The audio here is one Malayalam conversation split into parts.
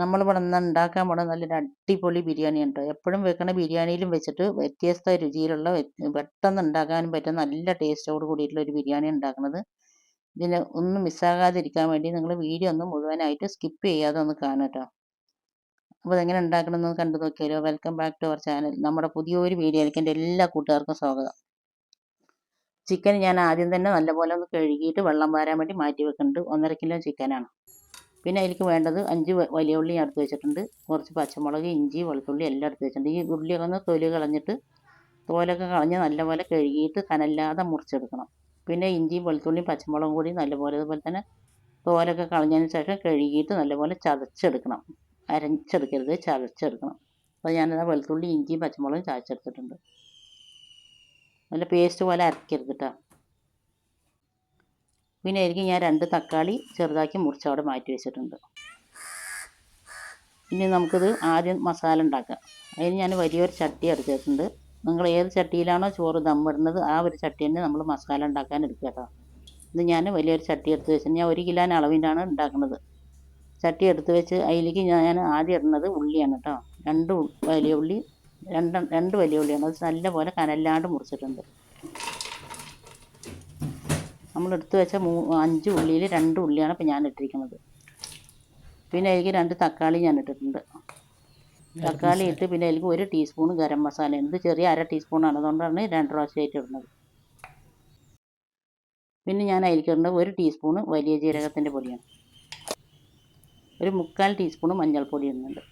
നമ്മളിവിടെ നിന്ന് ഉണ്ടാക്കാൻ പോണ നല്ലൊരു അടിപൊളി ബിരിയാണി ഉണ്ട് എപ്പോഴും വെക്കണ ബിരിയാണിയിലും വെച്ചിട്ട് വ്യത്യസ്ത രുചിയിലുള്ള പെട്ടെന്ന് ഉണ്ടാക്കാനും പറ്റുന്ന നല്ല ടേസ്റ്റോട് കൂടിയിട്ടുള്ള ഒരു ബിരിയാണി ഉണ്ടാക്കുന്നത്. ഇതിനെ ഒന്നും മിസ്സാകാതിരിക്കാൻ വേണ്ടി നിങ്ങൾ വീഡിയോ ഒന്ന് മുഴുവനായിട്ട് സ്കിപ്പ് ചെയ്യാതെ ഒന്ന് കാണുക കേട്ടോ അപ്പോൾ ഇതെങ്ങനെ ഉണ്ടാക്കണമെന്ന് കണ്ടു നോക്കിയാലോ. Welcome back to our channel നമ്മുടെ പുതിയൊരു വീഡിയോയിലേക്ക് എന്റെ എല്ലാ കൂട്ടുകാർക്കും സ്വാഗതം. ചിക്കൻ ഞാൻ ആദ്യം തന്നെ നല്ലപോലെ ഒന്ന് കഴുകിയിട്ട് വെള്ളം വാരാൻ വേണ്ടി മാറ്റി വെക്കുന്നുണ്ട്. ഒന്നര കിലോ ചിക്കനാണ് പിന്നെ അതിലേക്ക് വേണ്ടത് അഞ്ച് വലിയ ഉള്ളി ഞാൻ എടുത്ത് വെച്ചിട്ടുണ്ട്. കുറച്ച് പച്ചമുളക് ഇഞ്ചി വെളുത്തുള്ളി എല്ലാം എടുത്ത് വെച്ചിട്ടുണ്ട്. ഈ ഉള്ളിയൊക്കെ ഒന്ന് തൊലി കളഞ്ഞിട്ട് തോലൊക്കെ കളഞ്ഞ് നല്ലപോലെ കഴുകിയിട്ട് കനല്ലാതെ മുറിച്ചെടുക്കണം. പിന്നെ ഇഞ്ചിയും വെളുത്തുള്ളിയും പച്ചമുളകും കൂടി നല്ലപോലെ അതുപോലെ തന്നെ തോലൊക്കെ കളഞ്ഞതിന് ശേഷം കഴുകിയിട്ട് നല്ലപോലെ ചതച്ചെടുക്കണം. അരച്ചെടുക്കരുത് ചതച്ചെടുക്കണം. അപ്പോൾ ഞാനത് വെളുത്തുള്ളി ഇഞ്ചിയും പച്ചമുളകും ചതച്ചെടുത്തിട്ടുണ്ട്. നല്ല പേസ്റ്റ് പോലെ അരക്കരുത് കേട്ടോ എനിക്ക് ഞാൻ രണ്ട് തക്കാളി ചെറുതാക്കി മുറിച്ച് അവിടെ മാറ്റി വെച്ചിട്ടുണ്ട്. ഇനി നമുക്കിത് ആദ്യം മസാല ഉണ്ടാക്കാം. അതിന് ഞാൻ വലിയൊരു ചട്ടി എടുത്തിട്ടുണ്ട്. നിങ്ങൾ ഏത് ചട്ടിയിലാണോ ചോറ് ദമ്മിടുന്നത് ആ ഒരു ചട്ടി തന്നെ നമ്മൾ മസാല ഉണ്ടാക്കാൻ എടുക്കുക കേട്ടോ. ഇത് ഞാൻ വലിയൊരു ചട്ടി എടുത്ത് വെച്ചിട്ട് ഞാൻ ഒരു കിലോന് അളവിലാണ് ഉണ്ടാക്കുന്നത്. ചട്ടി എടുത്ത് വെച്ച് അതിലേക്ക് ഞാൻ ആദ്യം ഇടുന്നത് ഉള്ളിയാണ് കേട്ടോ. രണ്ട് വലിയ ഉള്ളി രണ്ട് രണ്ട് വലിയ ഉള്ളിയാണ്. അത് നല്ലപോലെ കനല്ലാണ്ട് മുറിച്ചിട്ടുണ്ട്. നമ്മൾ എടുത്തു വെച്ച മൂ അഞ്ച് ഉള്ളിയിൽ രണ്ട് ഉള്ളിയാണ് ഇപ്പം ഞാൻ ഇട്ടിരിക്കുന്നത്. പിന്നെ അതിലേക്ക് രണ്ട് തക്കാളി ഞാൻ ഇട്ടിട്ടുണ്ട്. തക്കാളി ഇട്ട് പിന്നെ അതിലേക്ക് ഒരു ടീസ്പൂൺ ഗരം മസാല. എന്ത് ചെറിയ അര ടീസ്പൂണാണ് അതുകൊണ്ടാണ് രണ്ട് പ്രാവശ്യമായിട്ട് ഇടുന്നത്. പിന്നെ ഞാൻ അതിലേക്ക് ഇടേണ്ടത് ഒരു ടീസ്പൂൺ വലിയ ജീരകത്തിന്റെ പൊടിയാണ്. ഒരു മുക്കാൽ ടീസ്പൂൺ മഞ്ഞൾപ്പൊടി ഇടുന്നുണ്ട്.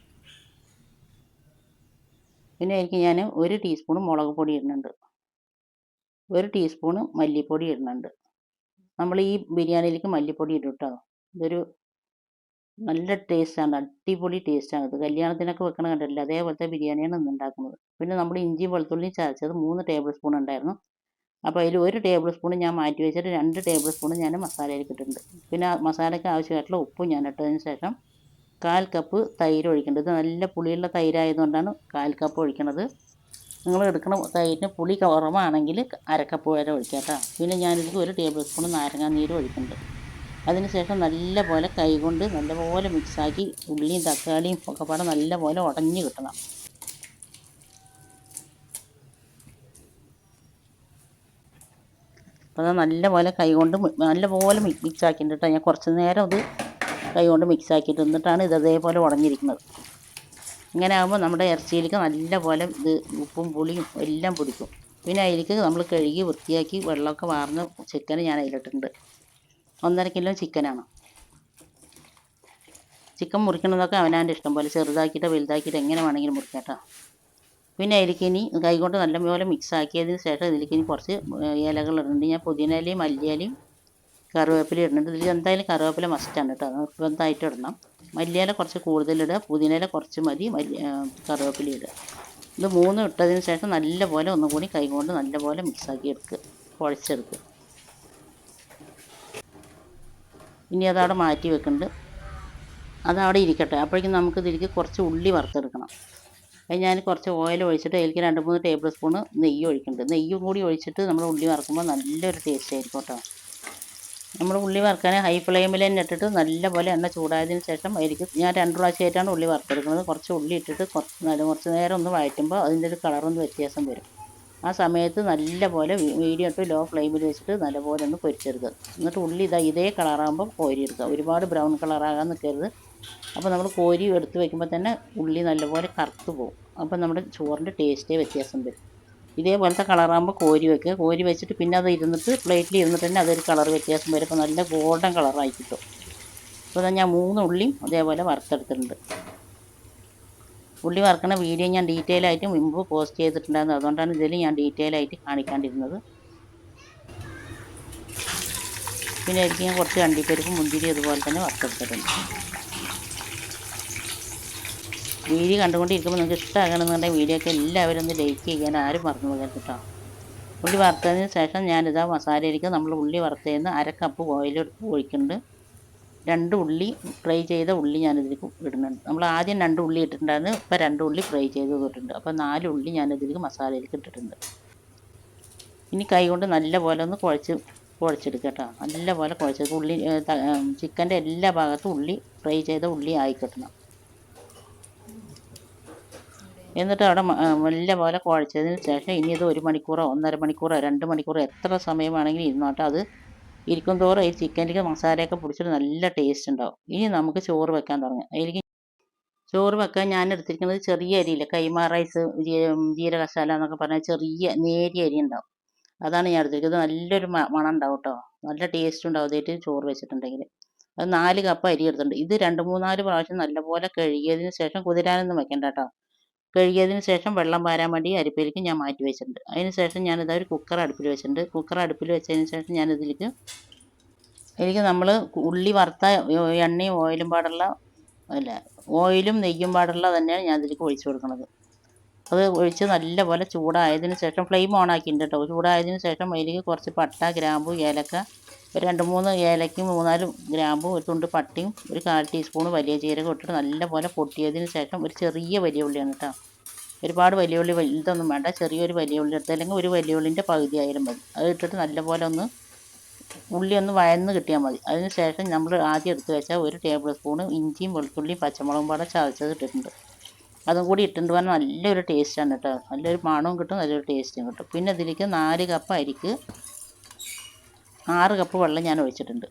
പിന്നെ അതിലേക്ക് ഞാൻ ഒരു ടീസ്പൂൺ മുളക് പൊടി ഇടുന്നുണ്ട്. ഒരു ടീസ്പൂണ് മല്ലിപ്പൊടി ഇടുന്നുണ്ട്. നമ്മൾ ഈ ബിരിയാണിയിലേക്ക് മല്ലിപ്പൊടി ഇടും കേട്ടോ ഇതൊരു നല്ല ടേസ്റ്റാണ് അടിപൊളി ടേസ്റ്റാണ്. ഇത് കല്യാണത്തിനൊക്കെ വെക്കണ കണ്ടിട്ടില്ല അതേപോലത്തെ ബിരിയാണിയാണ് ഇന്ന് ഉണ്ടാക്കുന്നത് പിന്നെ നമ്മൾ ഇഞ്ചി വെളുത്തുള്ളി ചതച്ചത് മൂന്ന് ടേബിൾ സ്പൂൺ ഉണ്ടായിരുന്നു. അപ്പോൾ അതിൽ ഒരു ടേബിൾ സ്പൂൺ ഞാൻ മാറ്റി വെച്ചിട്ട് രണ്ട് ടേബിൾ സ്പൂൺ ഞാൻ മസാലയിലേക്ക് ഇട്ടിട്ടുണ്ട്. പിന്നെ മസാലയ്ക്ക് ആവശ്യമായിട്ടുള്ള ഉപ്പും ഞാൻ ഇട്ടതിന് ശേഷം കാൽ കപ്പ് തൈര് ഒഴിക്കേണ്ടത്. നല്ല പുളിയുള്ള തൈരായതുകൊണ്ടാണ് കാൽ കപ്പ് ഒഴിക്കണത്. നിങ്ങൾ എടുക്കുന്ന തൈരിന് പുളി കുറവാണെങ്കിൽ അരക്കപ്പ് വരെ ഒഴിക്കാം കേട്ടോ പിന്നെ ഞാനിതിൽ ഒരു ടേബിൾ സ്പൂൺ നാരങ്ങാനീര് ഒഴിക്കുന്നുണ്ട്. അതിന് ശേഷം നല്ലപോലെ കൈകൊണ്ട് നല്ലപോലെ മിക്സാക്കി ഉള്ളിയും തക്കാളിയും ഒക്കെ പാടെ നല്ലപോലെ ഉടഞ്ഞ് കിട്ടണം. അപ്പോൾ അത് നല്ലപോലെ കൈകൊണ്ട് നല്ലപോലെ മിക്സ് ആക്കിയിട്ടുണ്ട് കേട്ടോ. ഞാൻ കുറച്ച് നേരം അത് കൈകൊണ്ട് മിക്സ് ആക്കിയിട്ട് എന്നിട്ടാണ് ഇത് അതേപോലെ ഉടഞ്ഞിരിക്കുന്നത്. ഇങ്ങനെ ആകുമ്പോൾ നമ്മുടെ ഇറച്ചിയിലേക്ക് നല്ലപോലെ ഇത് ഉപ്പും പുളിയും എല്ലാം പിടിക്കും. പിന്നെ അതിലേക്ക് നമ്മൾ കഴുകി വൃത്തിയാക്കി വെള്ളമൊക്കെ വാർന്ന് ചിക്കൻ ഞാൻ അതിലിട്ടിട്ടുണ്ട്. ഒന്നര കിലോ ചിക്കനാണ്. ചിക്കൻ മുറിക്കണതൊക്കെ അവനാന്റെ ഇഷ്ടം പോലെ ചെറുതാക്കിയിട്ട് വലുതാക്കിയിട്ട് എങ്ങനെ വേണമെങ്കിലും മുറിക്കാട്ടോ പിന്നെ അതിലേക്ക് ഇനി കൈകൊണ്ട് നല്ലപോലെ മിക്സ് ആക്കിയതിന് ശേഷം ഇതിലേക്ക് ഇനി കുറച്ച് ഇലകൾ ഇടുന്നുണ്ട് ഞാൻ പുതിന ഇലയും മല്ലിയിലയും കറിവേപ്പില ഇടുന്നുണ്ട്. ഇതിൽ എന്തായാലും കറിവേപ്പില മസ്റ്റാണ് കേട്ടോ. നിർബന്ധമായിട്ട് ഇടണം. മല്ലിയില കുറച്ച് കൂടുതലിടുക പുതിനയില കുറച്ച് മതി മല്ലി കറിവേപ്പില ഇടുക. ഇത് മൂന്നും ഇട്ടതിന് ശേഷം നല്ലപോലെ ഒന്നും കൂടി കൈകൊണ്ട് നല്ലപോലെ മിക്സാക്കി എടുക്കുക കുഴച്ചെടുക്കുക ഇനി അതവിടെ മാറ്റി വെക്കുന്നുണ്ട് അതവിടെ ഇരിക്കട്ടെ. അപ്പോഴേക്കും നമുക്ക് ഇതിലേക്ക് കുറച്ച് ഉള്ളി വറുത്തെടുക്കണം. അത് ഞാൻ കുറച്ച് ഓയിൽ ഒഴിച്ചിട്ട് അതിലേക്ക് രണ്ട് മൂന്ന് ടേബിൾ സ്പൂണ് നെയ്യ് ഒഴിക്കുന്നുണ്ട് നെയ്യും കൂടി ഒഴിച്ചിട്ട് നമ്മൾ ഉള്ളി വറുക്കുമ്പോൾ നല്ലൊരു ടേസ്റ്റ് ആയിരിക്കും കേട്ടോ. നമ്മൾ ഉള്ളി വറുക്കാൻ ഹൈ ഫ്ലെയിമിൽ തന്നെ ഇട്ടിട്ട് നല്ലപോലെ എണ്ണ ചൂടായതിന് ശേഷം അതിലേക്ക് ഞാൻ രണ്ട് പ്രാവശ്യമായിട്ടാണ് ഉള്ളി വറുത്തെടുക്കുന്നത്. കുറച്ച് ഉള്ളി ഇട്ടിട്ട് കുറച്ച് നല്ല കുറച്ച് നേരം ഒന്ന് വഴറ്റുമ്പോൾ അതിന്റെ ഒരു കളറൊന്ന് വ്യത്യാസം വരും. ആ സമയത്ത് നല്ലപോലെ മീഡിയം ഇട്ട് ലോ ഫ്ലെയിമിൽ വെച്ചിട്ട് നല്ലപോലെ ഒന്ന് പൊരിച്ചെടുക്കുക. എന്നിട്ട് ഉള്ളി ഇതാ ഇതേ കളറാകുമ്പോൾ കോരിയെടുക്കുക. ഒരുപാട് ബ്രൗൺ കളറാകാൻ നിൽക്കരുത്. അപ്പോൾ നമ്മൾ കോരി എടുത്ത് വയ്ക്കുമ്പോൾ തന്നെ ഉള്ളി നല്ലപോലെ കറുത്ത് പോകും. അപ്പോൾ നമ്മുടെ ചോറിന്റെ ടേസ്റ്റേ വ്യത്യാസം വരും. ഇതേപോലത്തെ കളറാകുമ്പോൾ കോരി വെക്കുക. കോരി വെച്ചിട്ട് പിന്നെ അത് ഇരുന്നിട്ട് പ്ലേറ്റിൽ ഇരുന്നിട്ട് തന്നെ അതൊരു കളർ വ്യത്യാസം വരും അപ്പോൾ നല്ല ഗോൾഡൻ കളറായി കിട്ടും. അപ്പോൾ ഞാൻ മൂന്ന് ഉള്ളിയും അതേപോലെ വറുത്തെടുത്തിട്ടുണ്ട്. ഉള്ളി വറുക്കുന്ന വീഡിയോ ഞാൻ ഡീറ്റെയിൽ ആയിട്ട് മുമ്പ് പോസ്റ്റ് ചെയ്തിട്ടുണ്ടായിരുന്നു. അതുകൊണ്ടാണ് ഇതിൽ ഞാൻ ഡീറ്റെയിൽ ആയിട്ട് കാണിക്കാണ്ടിരുന്നത്. പിന്നെ എനിക്ക് ഞാൻ കുറച്ച് അണ്ടിപ്പരിപ്പ് മുന്തിരി അതുപോലെ തന്നെ വറുത്തെടുത്തിട്ടുണ്ട്. വീഡിയോ കണ്ടുകൊണ്ടിരിക്കുമ്പോൾ നിങ്ങൾക്ക് ഇഷ്ടമാകണമെന്നുണ്ടെങ്കിൽ വീഡിയോ ഒക്കെ എല്ലാവരും ഒന്ന് ലൈക്ക് ചെയ്യാൻ ആരും മറന്നു പോകരുത് കേട്ടോ. ഉള്ളി വറുത്തതിന് ശേഷം ഞാനിതാ മസാലയിലേക്ക് നമ്മൾ ഉള്ളി വറുത്തതിന് അര കപ്പ് ഓയിൽ ഒഴിക്കുന്നുണ്ട്. രണ്ട് ഉള്ളി ഫ്രൈ ചെയ്ത ഉള്ളി ഞാനിതിലേക്ക് ഇടുന്നുണ്ട്. നമ്മൾ ആദ്യം രണ്ട് ഉള്ളി ഇട്ടിട്ടുണ്ടായിരുന്നു ഇപ്പോൾ രണ്ട് ഉള്ളി ഫ്രൈ ചെയ്ത് ഇട്ടിട്ടുണ്ട് അപ്പോൾ നാല് ഉള്ളി ഞാനിതിലേക്ക് മസാലയിലേക്ക് ഇട്ടിട്ടുണ്ട്. ഇനി കൈ കൊണ്ട് നല്ല പോലെ ഒന്ന് കുഴച്ച് കുഴച്ചെടുക്കുക കേട്ടോ. നല്ല പോലെ കുഴച്ചെടുക്കുക ഉള്ളി ചിക്കന്റെ എല്ലാ ഭാഗത്തും ഉള്ളി ഫ്രൈ ചെയ്ത ഉള്ളി ആയി എന്നിട്ട് അവിടെ നല്ല പോലെ കുഴച്ചതിന് ശേഷം ഇനി ഇത് ഒരു മണിക്കൂറോ ഒന്നര മണിക്കൂറോ രണ്ട് മണിക്കൂറോ എത്ര സമയമാണെങ്കിലും ഇരുന്നോട്ടെ. അത് ഇരിക്കും തോറും ഈ ചിക്കനിലേക്ക് മസാലയൊക്കെ പിടിച്ചിട്ട് നല്ല ടേസ്റ്റ് ഉണ്ടാവും. ഇനി നമുക്ക് ചോറ് വെക്കാൻ തുടങ്ങാം. അതിലേക്ക് ചോറ് വെക്കാൻ ഞാൻ എടുത്തിരിക്കുന്നത് ചെറിയ അരിയില്ല? കൈമാ റൈസ് ജീരക മസാല എന്നൊക്കെ പറഞ്ഞാൽ ചെറിയ നേരിയ അരി ഉണ്ടാവും. അതാണ് ഞാൻ എടുത്തിരിക്കുന്നത്. നല്ലൊരു മണം ഉണ്ടാവും കേട്ടോ. നല്ല ടേസ്റ്റ് ഉണ്ടാവും ഇതായിട്ട് ചോറ് വെച്ചിട്ടുണ്ടെങ്കിൽ അത് നാല് കപ്പ് അരി എടുത്തിട്ടുണ്ട്. ഇത് രണ്ട് മൂന്നാൽ പ്രാവശ്യം നല്ലപോലെ കഴുകിയതിന് ശേഷം കുതിരാനൊന്നും വെക്കണ്ട കേട്ടോ. കഴുകിയതിന് ശേഷം വെള്ളം പാരാൻ വേണ്ടി അരിപ്പയിലേക്ക് ഞാൻ മാറ്റി വെച്ചിട്ടുണ്ട്. അതിന് ശേഷം ഞാനിതാ ഒരു കുക്കർ അടുപ്പിൽ വെച്ചിട്ടുണ്ട്. കുക്കർ അടുപ്പിൽ വെച്ചതിന് ശേഷം ഞാനിതിലേക്ക് എനിക്ക് നമ്മൾ ഉള്ളി വറുത്ത എണ്ണയും ഓയിലും പാടുള്ള അല്ല ഓയിലും നെയ്യും പാടുള്ള തന്നെയാണ് ഞാൻ ഇതിലേക്ക് ഒഴിച്ചു കൊടുക്കുന്നത്. അത് ഒഴിച്ച് നല്ലപോലെ ചൂടായതിന് ശേഷം ഫ്ലെയിം ഓൺ ആക്കിയിട്ടുണ്ട് കേട്ടോ. ചൂടായതിന് ശേഷം അതിലേക്ക് കുറച്ച് പട്ട ഗ്രാമ്പു ഏലക്ക ഒരു രണ്ട് മൂന്ന് ഏലയ്ക്കും മൂന്നാൽ ഗ്രാമ്പും ഒരു തുണ്ട് പട്ടയും ഒരു കാൽ ടീസ്പൂൺ വലിയ ജീരകം ഇട്ടിട്ട് നല്ലപോലെ പൊട്ടിയതിന് ശേഷം ഒരു ചെറിയ വലിയ ഉള്ളിയാണ് കേട്ടോ. ഒരുപാട് വലിയ ഉള്ളി വലുതൊന്നും വേണ്ട. ചെറിയൊരു വലിയ ഉള്ളി എടുത്ത് അല്ലെങ്കിൽ ഒരു വലിയ ഉള്ളിന്റെ പകുതി ആയാലും മതി. അത് ഇട്ടിട്ട് നല്ലപോലെ ഒന്ന് ഉള്ളി ഒന്ന് വയന്ന് കിട്ടിയാൽ മതി. അതിന് ശേഷം നമ്മൾ ആദ്യം എടുത്ത് വെച്ചാൽ ഒരു ടേബിൾ സ്പൂൺ ഇഞ്ചിയും വെളുത്തുള്ളിയും പച്ചമുളകും പാടെ ചതച്ചത് ഇട്ടിട്ടുണ്ട്. അതും കൂടി ഇട്ടിട്ട് പറഞ്ഞാൽ നല്ലൊരു ടേസ്റ്റാണ് കേട്ടോ. നല്ലൊരു മണവും കിട്ടും നല്ലൊരു ടേസ്റ്റും കിട്ടും. പിന്നെ ഇതിലേക്ക് നാല് കപ്പ് അരിക്ക് ആറ് കപ്പ് വെള്ളം ഞാൻ ഒഴിച്ചിട്ടുണ്ട്.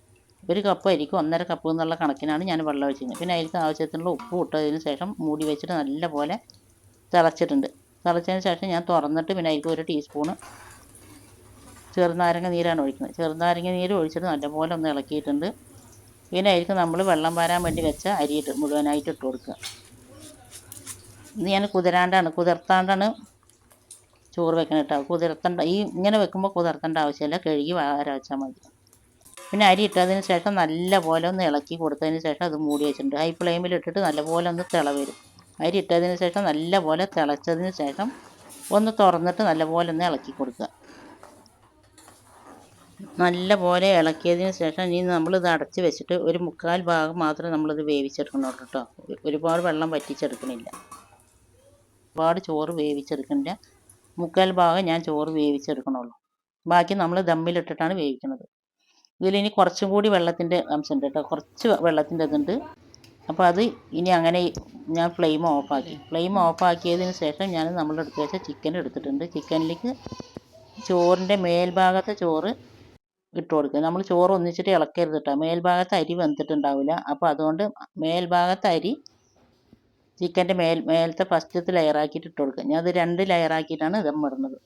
ഒരു കപ്പ് അരിക്ക് ഒന്നര കപ്പ് എന്നുള്ള കണക്കിനാണ് ഞാൻ വെള്ളം ഒഴിച്ചിരുന്നത്. പിന്നെ അതിലേക്ക് ആവശ്യത്തിനുള്ള ഉപ്പ് ഇട്ടതിന് ശേഷം മൂടി വെച്ചിട്ട് നല്ലപോലെ തിളച്ചിട്ടുണ്ട്. തിളച്ചതിന് ശേഷം ഞാൻ തുറന്നിട്ട് പിന്നെ അതിലേക്ക് ഒരു ടീസ്പൂണ് ചെറുനാരങ്ങ നീരാണ് ഒഴിക്കുന്നത്. ചെറുനാരങ്ങ നീര് ഒഴിച്ചിട്ട് നല്ലപോലെ ഒന്ന് ഇളക്കിയിട്ടുണ്ട്. പിന്നെ അതിലേക്ക് നമ്മൾ വെള്ളം പാരാൻ വേണ്ടി വെച്ച അരിയിട്ട് മുഴുവനായിട്ട് ഇട്ട് കൊടുക്കുക. ഇന്ന് ഞാൻ കുതിരാണ്ടാണ്. കുതിർത്താണ്ടാണ് ചോറ് വെക്കണം കേട്ടോ കുതിർത്തേണ്ട ഈ ഇങ്ങനെ വെക്കുമ്പോൾ കുതിർത്തേണ്ട ആവശ്യമില്ല കഴുകി വാര വെച്ചാൽ മതി. പിന്നെ അരി ഇട്ടതിന് ശേഷം നല്ലപോലെ ഒന്ന് ഇളക്കി കൊടുത്തതിന് ശേഷം അത് മൂടി വെച്ചിട്ടുണ്ട്. ഹൈ ഫ്ലെയിമിൽ ഇട്ടിട്ട് നല്ലപോലെ ഒന്ന് തിള വരും. അരി ഇട്ടതിന് ശേഷം നല്ലപോലെ തിളച്ചതിന് ശേഷം ഒന്ന് തുറന്നിട്ട് നല്ലപോലെ ഒന്ന് ഇളക്കി കൊടുക്കുക. നല്ലപോലെ ഇളക്കിയതിന് ശേഷം ഇനി നമ്മളിത് അടച്ച് വെച്ചിട്ട് ഒരു മുക്കാൽ ഭാഗം മാത്രമേ നമ്മളിത് വേവിച്ചെടുക്കണുള്ളൂ കേട്ടോ. ഒരുപാട് വെള്ളം വറ്റിച്ചെടുക്കണില്ല. ഒരുപാട് ചോറ് വേവിച്ചെടുക്കണില്ല. മുക്കാൽ ഭാഗം ഞാൻ ചോറ് വേവിച്ചെടുക്കണുള്ളൂ. ബാക്കി നമ്മൾ ദമ്മിലിട്ടിട്ടാണ് വേവിക്കുന്നത്. ഇതിലിനി കുറച്ചും കൂടി വെള്ളത്തിന്റെ അംശമുണ്ട് കേട്ടോ. കുറച്ച് വെള്ളത്തിന്റെ ഇതുണ്ട്. അപ്പോൾ അത് ഇനി അങ്ങനെ ഞാൻ ഫ്ലെയിം ഓഫാക്കി. ഫ്ലെയിം ഓഫാക്കിയതിന് ശേഷം ഞാൻ നമ്മളുടെ എടുത്ത് വെച്ച ചിക്കൻ എടുത്തിട്ടുണ്ട്. ചിക്കനിലേക്ക് ചോറിന്റെ മേൽഭാഗത്തെ ചോറ് ഇട്ട് കൊടുക്കുക. നമ്മൾ ചോറ് ഒന്നിച്ചിട്ട് ഇളക്കരുത് കേട്ടോ. മേൽഭാഗത്ത് അരി വെന്തിട്ടുണ്ടാവില്ല. അപ്പോൾ അതുകൊണ്ട് മേൽഭാഗത്ത് അരി ചിക്കന്റെ മേൽ മേലത്തെ ഫസ്റ്റത്തെ ലെയറാക്കിയിട്ട് ഇട്ട് കൊടുക്കുക. ഞാൻ അത് രണ്ട് ലെയറാക്കിയിട്ടാണ് ദം ഇടുന്നത്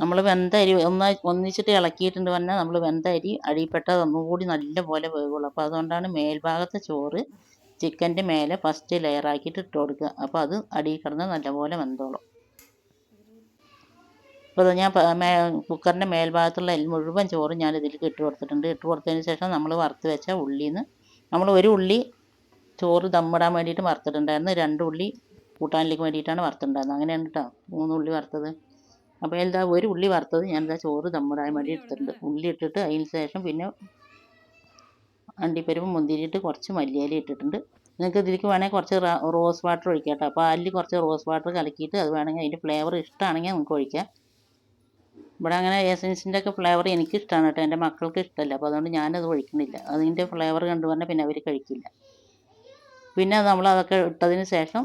നമ്മൾ വെന്ത അരി ഒന്നായി ഒന്നിച്ചിട്ട് ഇളക്കിയിട്ടുണ്ട് പറഞ്ഞാൽ നമ്മൾ വെന്ത അരി അഴിപ്പെട്ടത് ഒന്നുകൂടി നല്ല പോലെ വേവുള്ളൂ. അപ്പോൾ അതുകൊണ്ടാണ് മേൽഭാഗത്തെ ചോറ് ചിക്കന്റെ മേലെ ഫസ്റ്റ് ലെയറാക്കിയിട്ട് ഇട്ട് കൊടുക്കുക. അപ്പോൾ അത് അടിയിൽ കിടന്ന് നല്ലപോലെ വെന്തോളും. അപ്പോൾ അത് ഞാൻ കുക്കറിന്റെ മേൽഭാഗത്തുള്ള മുഴുവൻ ചോറും ഞാൻ ഇതിലേക്ക് ഇട്ട് കൊടുത്തിട്ടുണ്ട്. ഇട്ട് കൊടുത്തതിന് ശേഷം നമ്മൾ വറുത്ത് വെച്ച ഉള്ളിയിൽ നിന്ന് നമ്മൾ ഒരു ഉള്ളി ചോറ് ദമ്മിടാൻ വേണ്ടിയിട്ട് വറുത്തിട്ടുണ്ടായിരുന്നു. രണ്ട് ഉള്ളി കൂട്ടാനിലേക്ക് വേണ്ടിയിട്ടാണ് വറുത്തിട്ടുണ്ടായിരുന്നത്. അങ്ങനെയാണ് കേട്ടോ മൂന്ന് ഉള്ളി വറുത്തത്. അപ്പോൾ എന്താ ഒരു ഉള്ളി വറുത്തത് ഞാൻ എന്താ ചോറ് ദമ്മിടാൻ വേണ്ടി എടുത്തിട്ടുണ്ട്. ഉള്ളി ഇട്ടിട്ട് അതിന് ശേഷം പിന്നെ അണ്ടിപ്പരിപ്പ് മുന്തിരിയിട്ട് കുറച്ച് മല്ലിയാലി ഇട്ടിട്ടുണ്ട്. നിങ്ങൾക്ക് ഇതിലേക്ക് വേണമെങ്കിൽ കുറച്ച് റോസ് വാട്ടർ ഒഴിക്കാം കേട്ടോ അപ്പോൾ അല്ലി കുറച്ച് റോസ് വാട്ടർ കലക്കിയിട്ട് അത് വേണമെങ്കിൽ അതിന്റെ ഫ്ലേവർ ഇഷ്ടമാണെങ്കിൽ നമുക്ക് ഒഴിക്കാം. ഇവിടെ അങ്ങനെ എസൻസിന്റെ ഒക്കെ ഫ്ലേവർ എനിക്ക് ഇഷ്ടമാണ് കേട്ടോ എന്റെ മക്കൾക്ക് ഇഷ്ടമല്ല അപ്പോൾ അതുകൊണ്ട് ഞാനത് ഒഴിക്കുന്നില്ല. അതിന്റെ ഫ്ലേവർ കണ്ടു പറഞ്ഞാൽ പിന്നെ അവർ കഴിക്കില്ല. പിന്നെ നമ്മൾ അതൊക്കെ ഇട്ടതിന് ശേഷം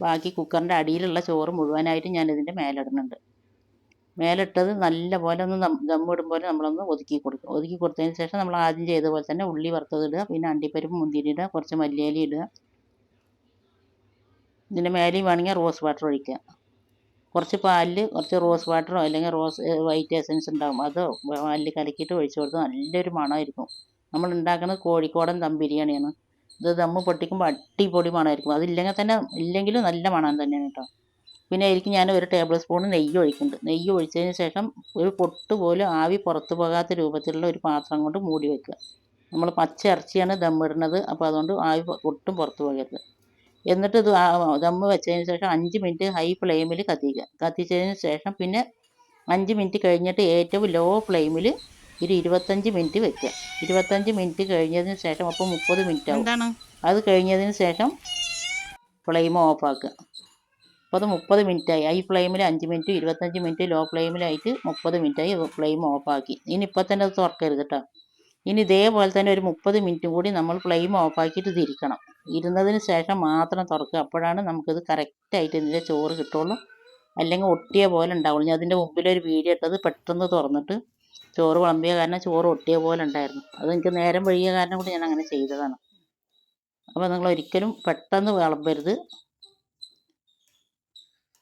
ബാക്കി കുക്കറിന്റെ അടിയിലുള്ള ചോറ് മുഴുവനായിട്ട് ഞാൻ ഇതിന്റെ മേലിടുന്നുണ്ട്. മേലിട്ടത് നല്ല പോലെ ഒന്ന് ദം പോലെ നമ്മളൊന്ന് ഒതുക്കി കൊടുക്കും. ഒതുക്കി കൊടുത്തതിന് ശേഷം നമ്മൾ ആദ്യം ചെയ്ത പോലെ തന്നെ ഉള്ളി വറുത്തത് ഇടുക. പിന്നെ അണ്ടിപ്പരിപ്പ് മുന്തിരി ഇടുക. കുറച്ച് മല്ലിയില ഇടുക. ഇതിന്റെ മേലെയും വേണമെങ്കിൽ റോസ് വാട്ടർ ഒഴിക്കുക. കുറച്ച് പാലിൽ കുറച്ച് റോസ് വാട്ടറോ അല്ലെങ്കിൽ റോസ് വൈറ്റ് എസൻസ് ഉണ്ടാകും അതോ പാലിൽ കലക്കിയിട്ട് ഒഴിച്ചു കൊടുത്ത് നല്ലൊരു മണമായിരിക്കും. നമ്മൾ ഉണ്ടാക്കുന്നത് കോഴിക്കോടൻ ദം ബിരിയാണിയാണ്. ഇത് ദമ്മ് പൊട്ടിക്കുമ്പോൾ അടിപൊളി മണമായിരിക്കും. അതില്ലെങ്കിൽ തന്നെ ഇല്ലെങ്കിലും നല്ല മണം തന്നെയാണ് കേട്ടോ. പിന്നെ അതിലേക്ക് ഞാൻ ഒരു ടേബിൾ സ്പൂൺ നെയ്യ് ഒഴിക്കുന്നുണ്ട്. നെയ്യ് ഒഴിച്ചതിന് ശേഷം ഒരു പൊട്ട് പോലും ആവി പുറത്തു പോകാത്ത രൂപത്തിലുള്ള ഒരു പാത്രം കൊണ്ട് മൂടി വെക്കുക. നമ്മൾ പച്ച ഇറച്ചിയാണ് ദമ്മിടുന്നത് അപ്പോൾ അതുകൊണ്ട് ആവി ഒട്ടും പുറത്ത് പോകരുത്. എന്നിട്ട് ഇത് ദമ്മ് വെച്ചതിന് ശേഷം അഞ്ച് മിനിറ്റ് ഹൈ ഫ്ലെയിമിൽ കത്തിക്കുക. കത്തിച്ചതിന് ശേഷം പിന്നെ അഞ്ച് മിനിറ്റ് കഴിഞ്ഞിട്ട് ഏറ്റവും ലോ ഫ്ലെയിമിൽ ഒരു ഇരുപത്തഞ്ച് മിനിറ്റ് വെക്കുക ഇരുപത്തഞ്ച് മിനിറ്റ് കഴിഞ്ഞതിന് ശേഷം അപ്പോൾ മുപ്പത് മിനിറ്റ് ആവും എന്താണ്? അത് കഴിഞ്ഞതിന് ശേഷം ഫ്ലെയിം ഓഫ് ആക്കുക അപ്പോൾ അത് മുപ്പത് മിനിറ്റായി. ഹൈ ഫ്ലെയിമിൽ അഞ്ച് മിനിറ്റ് ഇരുപത്തഞ്ച് മിനിറ്റ് ലോ ഫ്ലെയിമിലായിട്ട് മുപ്പത് മിനിറ്റായി ഫ്ലെയിം ഓഫാക്കി. ഇനി ഇപ്പം തന്നെ അത് തുറക്കരുത് കേട്ടോ. ഇനി ഇതേപോലെ തന്നെ ഒരു മുപ്പത് മിനിറ്റും കൂടി നമ്മൾ ഫ്ലെയിം ഓഫാക്കിയിട്ട് തിരിക്കണം. ഇരുന്നതിന് ശേഷം മാത്രം തുറക്കുക. അപ്പോഴാണ് നമുക്കിത് കറക്റ്റായിട്ട് ഇതിന്റെ ചോറ് കിട്ടുള്ളൂ. അല്ലെങ്കിൽ ഒട്ടിയ പോലെ ഉണ്ടാവുള്ളൂ. ഞാൻ അതിന്റെ മുമ്പിലൊരു വീഡിയോ ഇട്ടത് പെട്ടെന്ന് തുറന്നിട്ട് ചോറ് വിളമ്പിയ കാരണം ചോറ് ഒട്ടിയ പോലെ ഉണ്ടായിരുന്നു. അത് എനിക്ക് നേരം വഴിയ കാരണം കൂടി ഞാൻ അങ്ങനെ ചെയ്തതാണ്. അപ്പോൾ നിങ്ങൾ ഒരിക്കലും പെട്ടെന്ന് വിളമ്പരുത്.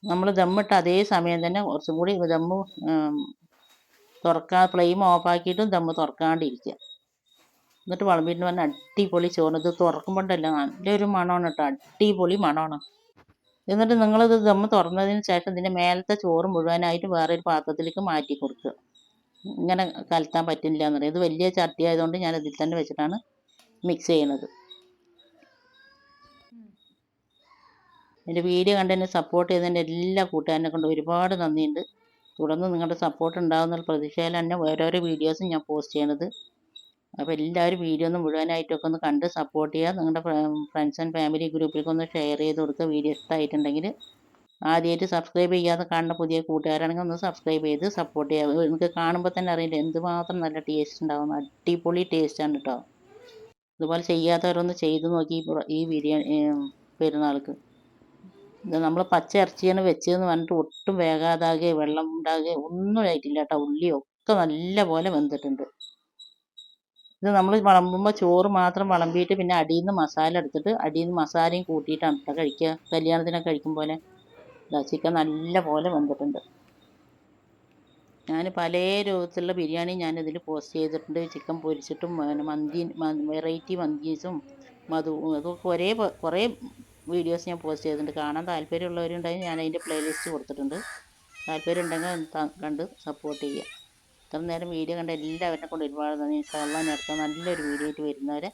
നമ്മൾ ദമ്മിട്ട് അതേ സമയം തന്നെ കുറച്ചും കൂടി ദമ്മ് തുറക്കാൻ ഫ്ലെയിം ഓഫാക്കിയിട്ടും ദമ്മ് തുറക്കാണ്ടിരിക്കുക എന്നിട്ട് വിളമ്പിയിട്ട് പറഞ്ഞാൽ അടിപൊളി ചോറ്. ഇത് തുറക്കുമ്പോണ്ടല്ല നല്ലൊരു മണമാണ് കേട്ടോ. അടിപൊളി മണമാണ്. എന്നിട്ട് നിങ്ങളിത് ദമ്മ് തുറന്നതിന് ശേഷം ഇതിന്റെ മേലത്തെ ചോറ് മുഴുവനായിട്ട് വേറൊരു പാത്രത്തിലേക്ക് മാറ്റി കൊടുക്കുക. ഇങ്ങനെ കലത്താൻ പറ്റില്ല എന്ന് പറയും. ഇത് വലിയ ചട്ടി ആയതുകൊണ്ട് ഞാൻ ഇതിൽ തന്നെ വെച്ചിട്ടാണ് മിക്സ് ചെയ്യുന്നത്. എന്റെ വീഡിയോ കണ്ട് എന്നെ സപ്പോർട്ട് ചെയ്തതിന്റെ എല്ലാ കൂട്ടുകാരനെ കൊണ്ട് ഒരുപാട് നന്ദിയുണ്ട്. തുടർന്ന് നിങ്ങളുടെ സപ്പോർട്ട് ഉണ്ടാകുന്ന പ്രതീക്ഷയിൽ തന്നെ ഓരോരോ വീഡിയോസും ഞാൻ പോസ്റ്റ് ചെയ്യണത് അപ്പോൾ എല്ലാവരും വീഡിയോ ഒന്ന് മുഴുവനായിട്ടൊക്കെ ഒന്ന് കണ്ട് സപ്പോർട്ട് ചെയ്യുക. നിങ്ങളുടെ ഫ്രണ്ട്സ് ആൻഡ് ഫാമിലി ഗ്രൂപ്പിലേക്ക് ഒന്ന് ഷെയർ ചെയ്ത് കൊടുക്കുക. വീഡിയോ ഇഷ്ടമായിട്ടുണ്ടെങ്കിൽ ആദ്യമായിട്ട് സബ്സ്ക്രൈബ് ചെയ്യാതെ കാണുന്ന പുതിയ കൂട്ടുകാരാണെങ്കിൽ ഒന്ന് സബ്സ്ക്രൈബ് ചെയ്ത് സപ്പോർട്ട് ചെയ്യുക നിങ്ങൾക്ക് കാണുമ്പോൾ തന്നെ അറിയില്ല? എന്തുമാത്രം നല്ല ടേസ്റ്റ് ഉണ്ടാവുന്ന അടിപൊളി ടേസ്റ്റാണ് കേട്ടോ ഇതുപോലെ ചെയ്യാത്തവരൊന്ന് ചെയ്ത് നോക്കി ഈ ബിരിയാണി പെരുന്നാൾക്ക്. നമ്മൾ പച്ച ഇറച്ചിയാണ് വെച്ചതെന്ന് പറഞ്ഞിട്ട് ഒട്ടും വേകാതാകെ വെള്ളം ഉണ്ടാകെ ഒന്നും ആയിട്ടില്ല കേട്ടോ ഉള്ളിയൊക്കെ നല്ല പോലെ വെന്തിട്ടുണ്ട്. ഇത് നമ്മൾ വിളമ്പുമ്പോൾ ചോറ് മാത്രം വിളമ്പിയിട്ട് പിന്നെ അടിയിൽ നിന്ന് മസാല എടുത്തിട്ട് അടിയിൽ നിന്ന് മസാലയും കൂട്ടിയിട്ടാണ് കേട്ടോ കഴിക്കുക കല്യാണത്തിനൊക്കെ കഴിക്കും പോലെ ചിക്കൻ നല്ല പോലെ വെന്തിട്ടുണ്ട് ഞാൻ പല രൂപത്തിലുള്ള ബിരിയാണി ഞാൻ ഇതിൽ പോസ്റ്റ് ചെയ്തിട്ടുണ്ട്. ചിക്കൻ പൊരിച്ചിട്ടും മന്തി വെറൈറ്റി മന്തീസും മധു അതൊക്കെ ഒരേ കുറേ വീഡിയോസ് ഞാൻ പോസ്റ്റ് ചെയ്തിട്ടുണ്ട്. കാണാൻ താല്പര്യമുള്ളവരുണ്ടെങ്കിൽ ഞാൻ അതിന്റെ പ്ലേലിസ്റ്റ് കൊടുത്തിട്ടുണ്ട്. താല്പര്യം ഉണ്ടെങ്കിൽ കണ്ട് സപ്പോർട്ട് ചെയ്യുക. ഇത്ര നേരം വീഡിയോ കണ്ട എല്ലാവരെ കൊണ്ട് ഒരുപാട് നന്ദി. കള്ളാൻ അടുത്ത നല്ലൊരു വീഡിയോ ആയിട്ട് വരുന്നവരെ.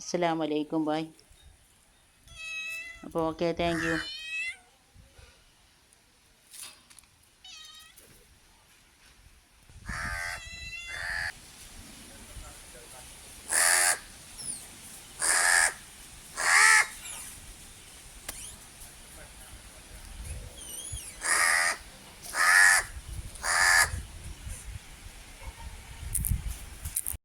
അസ്സാം വലൈക്കും ബായ് അപ്പോൾ ഓക്കെ താങ്ക്